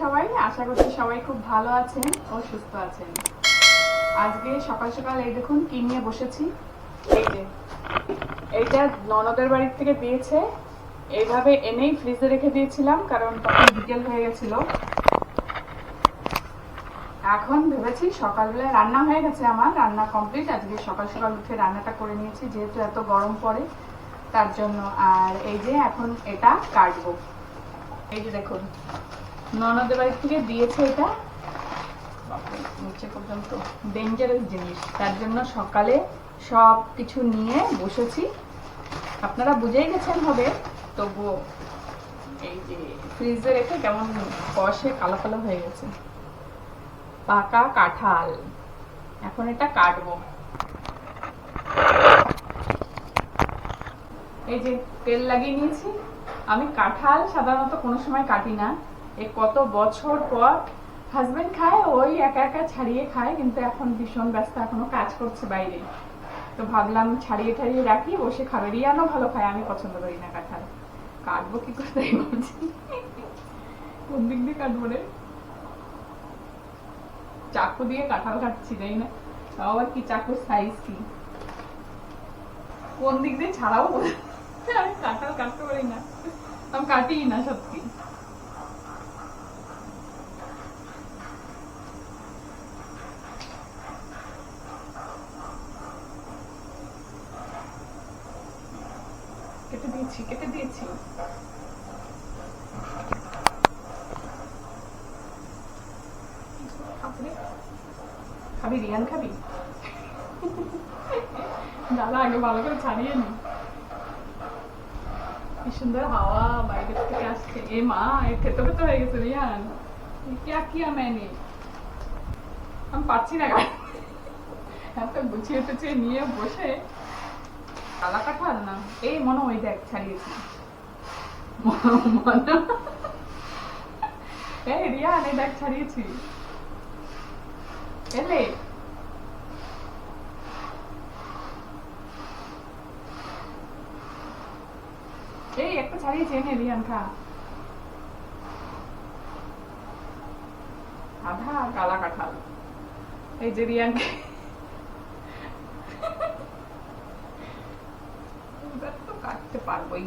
সবাই? আশা করছি সবাই খুব ভালো আছেন ও সুস্থ আছেন। আজকে সকাল সকাল এই দেখুন কি নিয়ে বসেছি। এইটা ননদের বাড়ির থেকে দিয়েছে এইভাবে এনেই ফ্রিজে রেখে দিয়েছিলাম, কারণ তখন বিকেল হয়ে গেছিল। এখন ভেবেছি সকালবেলায় রান্না হয়ে গেছে আমার, রান্না কমপ্লিট আজকে সকাল সকাল উঠে রান্নাটা করে নিয়েছি, যেহেতু এত গরম পড়ে, তার জন্য। আর এই যে এখন এটা কাটবো। এই যে দেখুন ননদের বাড়ি থেকে দিয়েছে এটা। নিচে পর্যন্ত ডেঞ্জারাস জিনিস। তার জন্য সকালে সব কিছু নিয়ে বসেছি। আপনারা বুঝেই গেছেন হবে। তবুও এই যে ফ্রিজে রেখে কেমন কষে কালো কালো হয়ে গেছে। পাকা কাঁঠাল। এখন এটা কাটবো। এই যে তেল লাগিয়ে নিয়েছি। আমি কাঁঠাল সাধারণত কোনো সময় কাটি না। কত বছর পর হাজবেন্ড খায়, ওই একা একা ছাড়িয়ে খায়, কিন্তু এখন ভীষণ ব্যস্ত, এখনও কাজ করছে বাইরে। তো ভাবলাম ছাড়িয়ে ছাড়িয়ে রাখি, বসে খাবে রিয়ানও ভালো খায়, আমি পছন্দ করি না কাঁঠাল। কাটবো কি করে? বলছি কোন দিক দিয়ে কাটবো রে? চাকু দিয়ে কাঁঠাল কাটছি তাই না। তাও আবার কি চাকুর সাইজ কি? কোন দিক দিয়ে ছাড়াও আমি কাঁঠাল কাটতে পারি না। আমি কাটি না সত্যি কেটে দিয়েছি কেটে দিয়েছি খাবি খাবি রিয়ান খাবি? দাদা, আগে ভালো করে ছাড়িয়ে নি। কি সুন্দর হাওয়া বাইরে থেকে আসছে। এ মা, এ খেতে খেতে হয়ে গেছে রিয়ান। কিয়া কিয়া ম্যানে আমি পাচ্ছি না এত গুছিয়ে টুছিয়ে নিয়ে বসে। কালা কাঁঠাল না? এই মনে, ওই দেখ, ছাড়িয়েছি। মনে। এই রিয়ান, এই দেখ, ছাড়িয়েছি। এলে এই একটা ছাড়িয়েছি এনে রিয়ান খা আধা কালা কাঁঠাল। এই যে রিয়ান এবার তো কাটতে পারবোই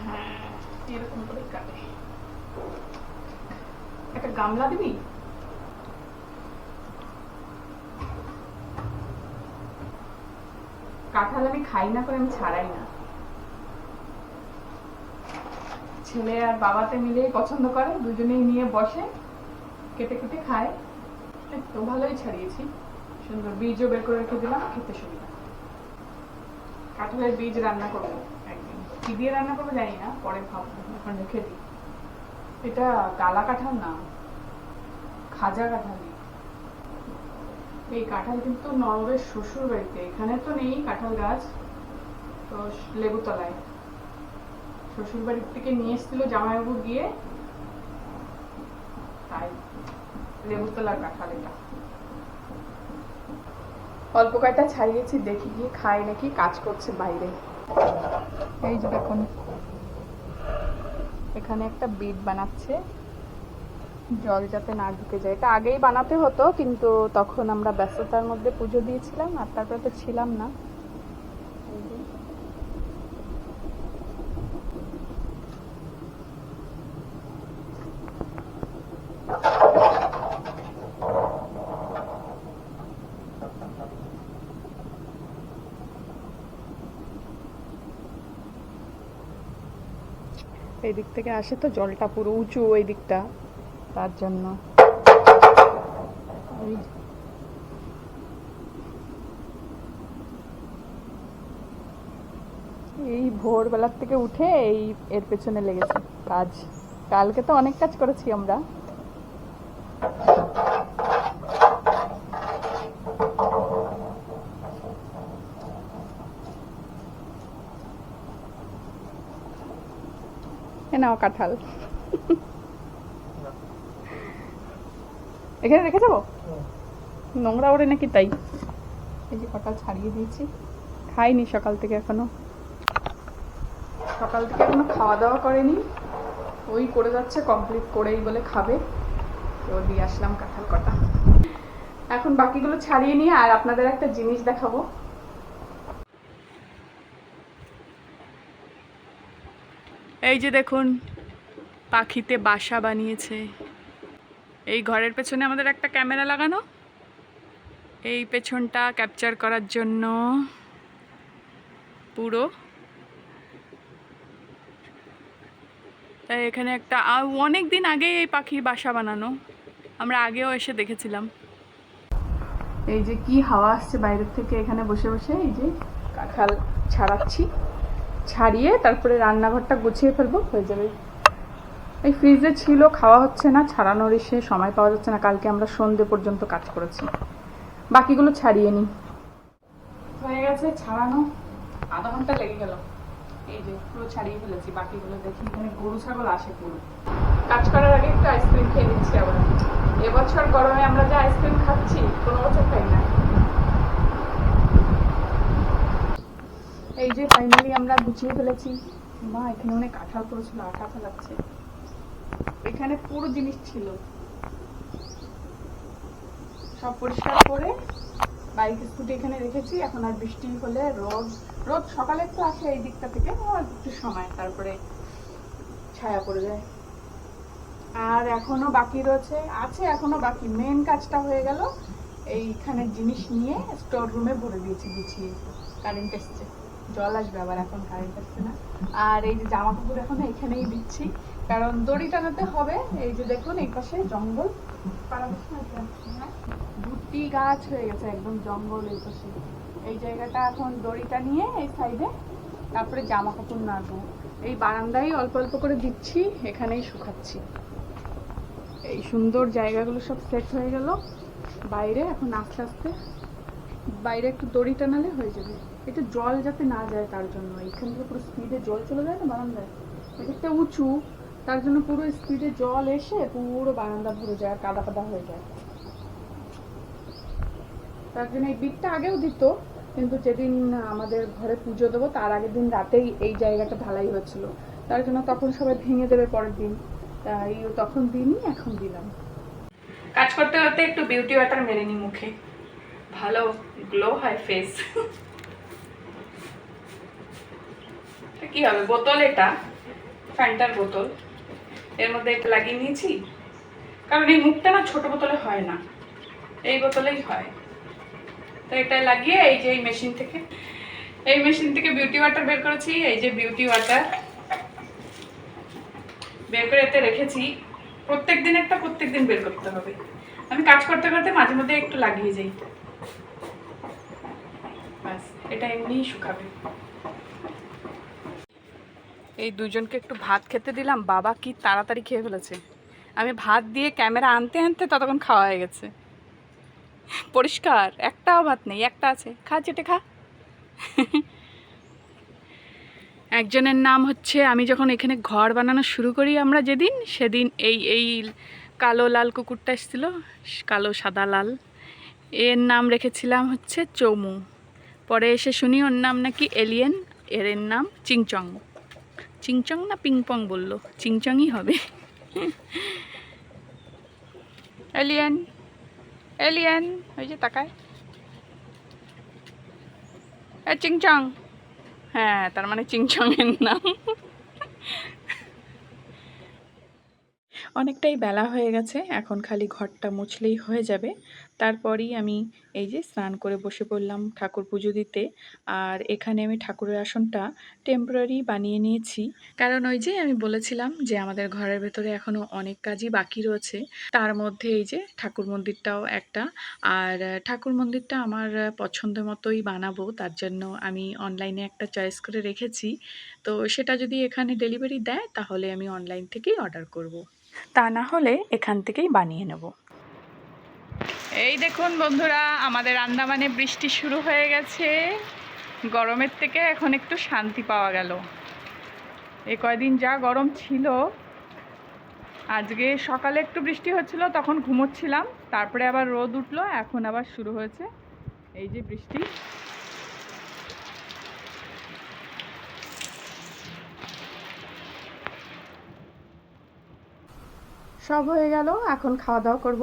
হ্যাঁ এরকম করে কাটে একটা গামলা দিবি? কাঁঠাল আমি খাই না করে আমি ছাড়াই না। ছেলে আর বাবাতে মিলে পছন্দ করে, দুজনেই নিয়ে বসে, কেটে কেটে খায়। তো ভালোই ছাড়িয়েছি। সুন্দর বীজও বের করে রেখে দিলাম, খেতে সুবিধা। কাঁঠালের বীজ রান্না করব একদিন। কি দিয়ে রান্না করব জানি না, পরে ভাববো, এখন রেখে দিই। এটা গালা কাঁঠাল না খাজা কাঁঠাল এই কাঁঠাল কিন্তু নরমের শ্বশুর বাড়িতে এখানে তো নেই কাঁঠাল গাছ, তো লেবুতলায়। শ্বশুর বাড়ির থেকে নিয়ে এসেছিল জামাইবাবু গিয়ে, তাই লেবুতলার কাঁঠাল এটা। অল্প কয়টা ছাড়িয়েছি, দেখি গিয়ে খায় নাকি, কাজ করছে বাইরে। এই যে দেখুন, এখানে একটা বিট বানাচ্ছে। জল যাতে না ঢুকে যায়। এটা আগেই বানাতে হতো, কিন্তু তখন আমরা ব্যস্ততার মধ্যে পুজো দিয়েছিলাম, আর তারপরে তো ছিলাম না। এই দিক থেকে আসে তো জলটা পুরো উঁচু, ওই দিকটা। তার জন্য। এই ভোরবেলার থেকে উঠে এই এর পেছনে লেগেছে কাজ। কালকে তো অনেক কাজ করেছি আমরা। নাও কাঁঠাল। এখানে রেখে যাব? নোংরা ওরে নাকি তাই? এই যে কাঁঠাল ছাড়িয়ে দিয়েছি। খাইনি সকাল থেকে এখনও। সকাল থেকে এখনও খাওয়া দাওয়া করেনি। ওই করে যাচ্ছে কমপ্লিট করেই বলে খাবে। তো দিয়ে আসলাম কাঁঠাল কটা। এখন বাকিগুলো ছাড়িয়ে নিয়ে আর আপনাদের একটা জিনিস দেখাবো। এই যে দেখুন পাখিতে বাসা বানিয়েছে। এই ঘরের পেছনে আমাদের একটা ক্যামেরা লাগানো। এই পেছনটা ক্যাপচার করার জন্য পুরো। তাই এখানে একটা অনেক দিন আগে এই পাখির বাসা বানানো। আমরা আগেও এসে দেখেছিলাম। এই যে কি হাওয়া আসছে বাইরের থেকে এখানে বসে বসে, এই যে কাঁঠাল ছাড়াচ্ছি। ছাড়িয়ে তারপরে রান্নাঘরটা গুছিয়ে ফেলব, হয়ে যাবে। এই ফ্রিজে ছিল, খাওয়া হচ্ছে না, ছাড়ানোর এসে সময় পাওয়া যাচ্ছে না, কালকে আমরা সন্ধে পর্যন্ত কাজ করেছি। বাকিগুলো ছাড়িয়ে নিই। হয়ে গেছে ছাড়ানো, আধা ঘণ্টা লেগে গেল। এই যে, পুরো ছাড়িয়ে ফেলেছি, বাকিগুলো দেখি, এখানে গরু, ছাগল আসে পুরো। কাজ করার আগে একটু আইসক্রিম খেয়ে নিচ্ছি আবার। এবছর গরমে আমরা যে আইসক্রিম খাচ্ছি, কোনো বছর খাই না। এই যে ফাইনালি আমরা গুছিয়ে ফেলেছি। মা, এখানে অনেক কাঁঠাল পড়েছিল আঠা ফেলাচ্ছে। এখানে পুরো জিনিস ছিল। সব পরিষ্কার করে বাইক স্কুটি এখানে রেখেছি। এখন আর বৃষ্টি হলে রোদ রোদ সকালে একটু আসে এই দিকটা থেকে একটু সময়, তারপরে ছায়া পড়ে যায়। আর এখনও বাকি রয়েছে, আছে এখনও বাকি। মেন কাজটা হয়ে গেল এইখানে জিনিস নিয়ে স্টোর রুমে ভরে দিয়েছি, গুছিয়ে। কারেন্ট এসছে। জল আসবে আবার, এখন কারেন্ট আসছে না। আর এই যে জামা কাপড় এখন এখানেই দিচ্ছি। কারণ দড়ি টানাতে হবে। এই যে দেখুন, এই পাশে জঙ্গল। ভুট্টি গাছ হয়ে গেছে, একদম জঙ্গল এই পাশে। এই জায়গাটা এখন দড়িটা নিয়ে এই সাইডে তারপরে জামা কাপড় নাড়বো। এই বারান্দায় অল্প অল্প করে দিচ্ছি, এখানেই শুকাচ্ছি। এই সুন্দর জায়গাগুলো সব সেট হয়ে গেল। বাইরে এখন আস্তে আস্তে বাইরে একটু দড়ি টানালে হয়ে যাবে। এটা জল যাতে না যায় তার জন্য। এখান থেকে পুরো স্পিডে জল চলে যায় না বারান্দায়? এটা উঁচু। তার জন্য পুরো স্পিডে জল এসে পুরো বারান্দা ভরে যায় কাদা কাদা হয়ে যায়। তার জন্য এই বিটটা আগেও দিত, কিন্তু যেদিন আমাদের ঘরে পুজো দেবো, তার আগের দিন রাতেই এই জায়গাটা ঢালাই হয়েছিল। তার জন্য তখন সবাই ভেঙে দেবে পরের দিন। তাই তখন দিনই এখন দিলাম। কাজ করতে করতে একটু বিউটি ওয়াটার মেরে নি মুখে। ভালো গ্লো হয় ফেস কি হবে? বোতল এটা? ফ্যান্টার বোতল। এর মধ্যে এটা লাগিয়ে নিয়েছি। কারণ এই মুখটা না ছোট বোতলে হয় না। এই বোতলেই হয়। তো এটা লাগিয়ে এই যে এই মেশিন থেকে, এই মেশিন থেকে বিউটি ওয়াটার বের করেছি, এই যে বিউটি ওয়াটার বের করে এতে রেখেছি। প্রত্যেক দিন একটা প্রত্যেক দিন বের করতে হবে। আমি কাজ করতে করতে মাঝে মধ্যে একটু লাগিয়ে যাই। ব্যাস, এটা এমনিই শুকাবে। এই দুজনকে একটু ভাত খেতে দিলাম। বাবা কি তাড়াতাড়ি খেয়ে ফেলেছে। আমি ভাত দিয়ে ক্যামেরা আনতে আনতে ততক্ষণ খাওয়া হয়ে গেছে। পরিষ্কার, একটাও ভাত নেই, একটা আছে। খা, চেটে খা। একজনের নাম হচ্ছে, আমি যখন এখানে ঘর বানানো শুরু করি আমরা যেদিন, সেদিন এই এই কালো লাল কুকুরটা এসেছিল, কালো সাদা লাল। এর নাম রেখেছিলাম হচ্ছে চৌমু। পরে এসে শুনি ওর নাম নাকি এলিয়েন, এর নাম চিংচং। চিংচং না পিংপং বলল? চিংচংই হবে। এলিয়ান এলিয়ান, ওই যে তাকায়। এ, চিংচং। হ্যাঁ তার মানে চিংচং এর নাম। অনেকটাই বেলা হয়ে গেছে, এখন খালি ঘরটা মুছলেই হয়ে যাবে। তারপরই আমি এই যে স্নান করে বসে পড়লাম ঠাকুর পুজো দিতে। আর এখানে আমি ঠাকুরের আসনটা টেম্পোরারি বানিয়ে নিয়েছি। কারণ ওই যে আমি বলেছিলাম যে আমাদের ঘরের ভেতরে এখনও অনেক কাজই বাকি রয়েছে। তার মধ্যে এই যে ঠাকুর মন্দিরটাও একটা। আর ঠাকুর মন্দিরটা আমার পছন্দ মতোই বানাবো, তার জন্য আমি অনলাইনে একটা চয়েস করে রেখেছি। তো সেটা যদি এখানে ডেলিভারি দেয়, তাহলে আমি অনলাইন থেকেই অর্ডার করব। তা না হলে এখান থেকেই বানিয়ে নেব। এই দেখুন বন্ধুরা, আমাদের আন্দামানে বৃষ্টি শুরু হয়ে গেছে। গরমের থেকে এখন একটু শান্তি পাওয়া গেল। এই কয়দিন যা গরম ছিল, আজকে সকালে একটু বৃষ্টি হচ্ছিল, তখন ঘুমোচ্ছিলাম, তারপরে আবার রোদ উঠল, এখন আবার শুরু হয়েছে এই যে বৃষ্টি। সব হয়ে গেল, এখন খাওয়া দাওয়া করব।